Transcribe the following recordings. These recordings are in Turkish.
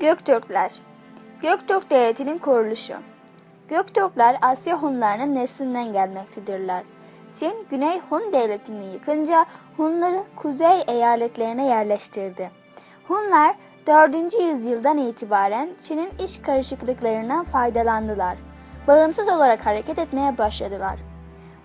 Göktürkler Göktürk Devleti'nin kuruluşu Göktürkler Asya Hunlarının neslinden gelmektedirler. Çin, Güney Hun Devleti'ni yıkınca Hunları kuzey eyaletlerine yerleştirdi. Hunlar 4. yüzyıldan itibaren Çin'in iç karışıklıklarından faydalandılar. Bağımsız olarak hareket etmeye başladılar.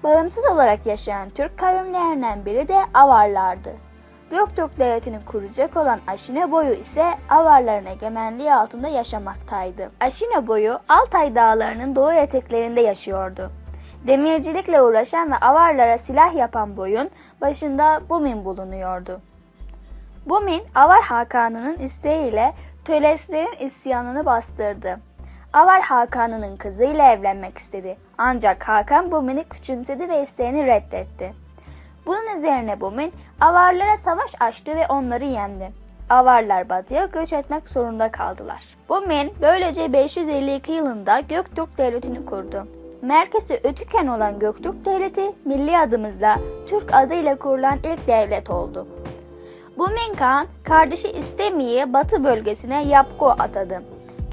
Bağımsız olarak yaşayan Türk kavimlerinden biri de Avarlardı. Göktürk Devleti'ni kuracak olan Aşine boyu ise Avarların egemenliği altında yaşamaktaydı. Aşine boyu Altay dağlarının doğu eteklerinde yaşıyordu. Demircilikle uğraşan ve Avarlara silah yapan boyun başında Bumin bulunuyordu. Bumin, Avar Hakanı'nın isteğiyle Töleslerin isyanını bastırdı. Avar Hakanı'nın kızıyla evlenmek istedi. Ancak Hakan Bumin'i küçümsedi ve isteğini reddetti. Bunun üzerine Bumin, Avarlara savaş açtı ve onları yendi. Avarlar batıya göç etmek zorunda kaldılar. Bumin böylece 552 yılında Göktürk Devleti'ni kurdu. Merkezi Ötüken olan Göktürk Devleti milli adımızla Türk adıyla kurulan ilk devlet oldu. Bumin Kağan kardeşi İstemi'yi batı bölgesine Yapko atadı.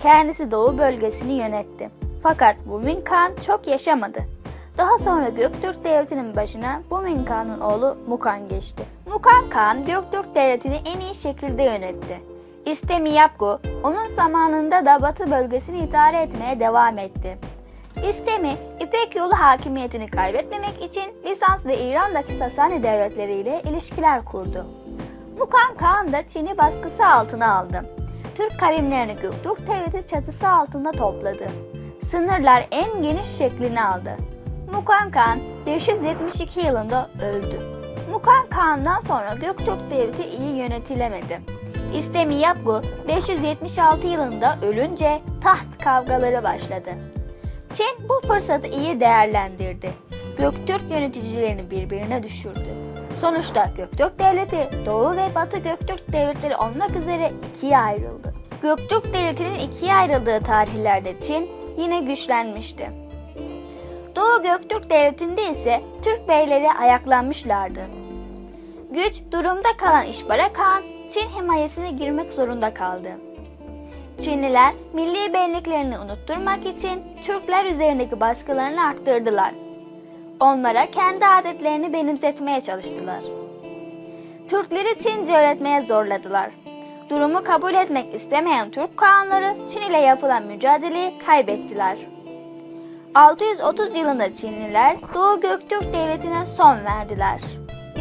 Kendisi doğu bölgesini yönetti. Fakat Bumin Kağan çok yaşamadı. Daha sonra Göktürk Devleti'nin başına Bumin Kağan'ın oğlu Mukan geçti. Mukan Kağan Göktürk Devleti'ni en iyi şekilde yönetti. İstemi Yapgo onun zamanında da batı bölgesini idare etmeye devam etti. İstemi, İpek yolu hakimiyetini kaybetmemek için Bizans ve İran'daki Sasani devletleriyle ilişkiler kurdu. Mukan Kağan da Çin'i baskısı altına aldı. Türk kavimlerini Göktürk Devleti çatısı altında topladı. Sınırlar en geniş şeklini aldı. Mukan Kağan 572 yılında öldü. Mukan Kağan'dan sonra Göktürk Devleti iyi yönetilemedi. İstemi Yapgu 576 yılında ölünce taht kavgaları başladı. Çin bu fırsatı iyi değerlendirdi. Göktürk yöneticilerini birbirine düşürdü. Sonuçta Göktürk Devleti Doğu ve Batı Göktürk Devletleri olmak üzere ikiye ayrıldı. Göktürk Devleti'nin ikiye ayrıldığı tarihlerde Çin yine güçlenmişti. Doğu Göktürk Devleti'nde ise Türk beyleri ayaklanmışlardı. Güç durumda kalan İşbara Kağan Çin himayesine girmek zorunda kaldı. Çinliler milli benliklerini unutturmak için Türkler üzerindeki baskılarını arttırdılar. Onlara kendi adetlerini benimsetmeye çalıştılar. Türkleri Çince öğretmeye zorladılar. Durumu kabul etmek istemeyen Türk kağanları Çin ile yapılan mücadeleyi kaybettiler. 630 yılında Çinliler Doğu Göktürk Devleti'ne son verdiler.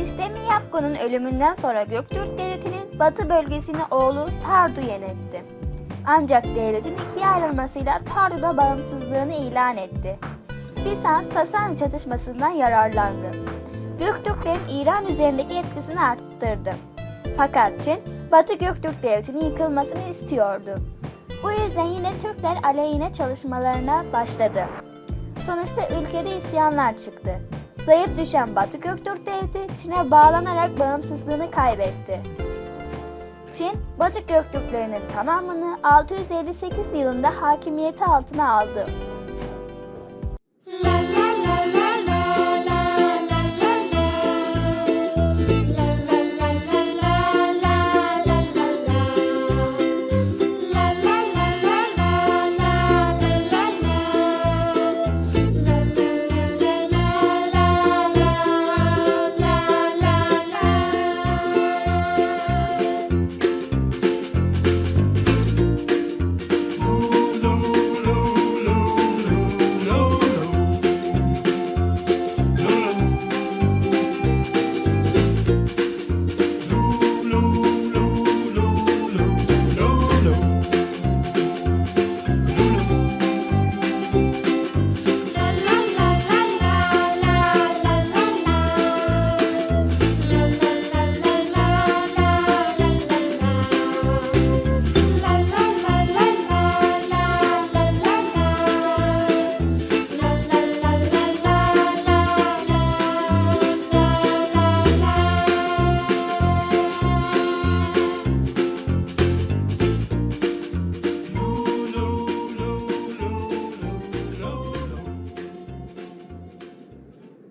İstemi Yapko'nun ölümünden sonra Göktürk Devleti'nin batı bölgesini oğlu Tardu yönetti. Ancak devletin ikiye ayrılmasıyla Tardu da bağımsızlığını ilan etti. Bizans Sasani çatışmasından yararlandı. Göktürklerin İran üzerindeki etkisini arttırdı. Fakat Çin, Batı Göktürk Devleti'nin yıkılmasını istiyordu. Bu yüzden yine Türkler aleyhine çalışmalarına başladı. Sonuçta ülkede isyanlar çıktı. Zayıf düşen Batı Göktürk Devleti Çin'e bağlanarak bağımsızlığını kaybetti. Çin, Batı Göktürklerinin tamamını 658 yılında hakimiyeti altına aldı.